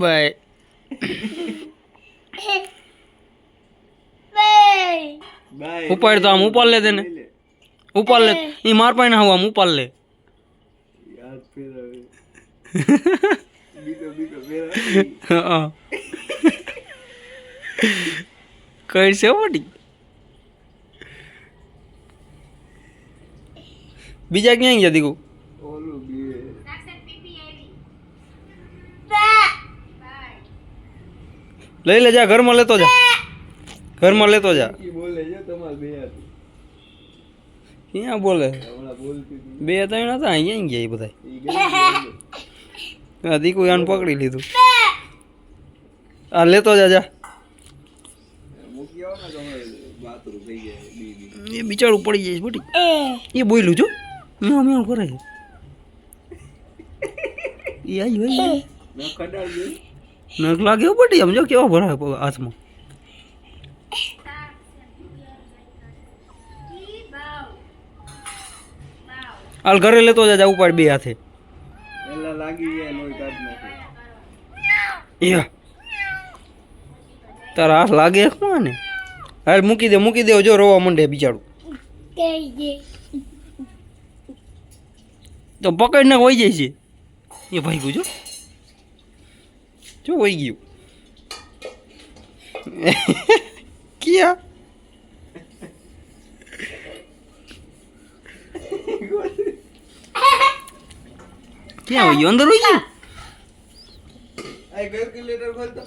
By ઉપાડ તો આમ ઉપાડ લે તેને. ઉપાડ લે. એ માર પાસે ના આમ ઉપાડ લે. યાદ ફેરાવે બીજો બીજો ફેરાવે હા કઈ છે મોટી બીજા ક્યાં ગયા દીકુ? લઈ લે જા ઘરમાં લેતો જા. ઘરમાં લેતો જા. ક્યાં બોલે? બે ત્રણ હતા, અહીંયા ગયા બધા દીકુ આને પકડી લીધું. આ લેતો જા જા. મૂકી આવો ને તમારે બાથરૂમ થઈ જાય બી બી એ બિચારું પડી જાય બટી. એ બોલ્યું છું. મેં અમે કરે એ આવ્યું નખ લાગે હો, બટી. સમજો કેવો ભરાય હાથમાં. હાલ ઘરે લેતો જાજા ઉપાડ બે હાથે. એલા લાગી જાય લોહી કાઢ નાખે. યા. તારા હાથ લાગે ને હાલ મૂકી દે મૂકી દેવો જો રોવા માંડે બિચારું. તો પકડીને વહી જાય છે. એ ભાઈ ગયું જો. જો વહી ગયું. ક્યાં? ક્યાં હોય? અંદર હોય ગયું આ કેલ્ક્યુલેટર ખોલતો.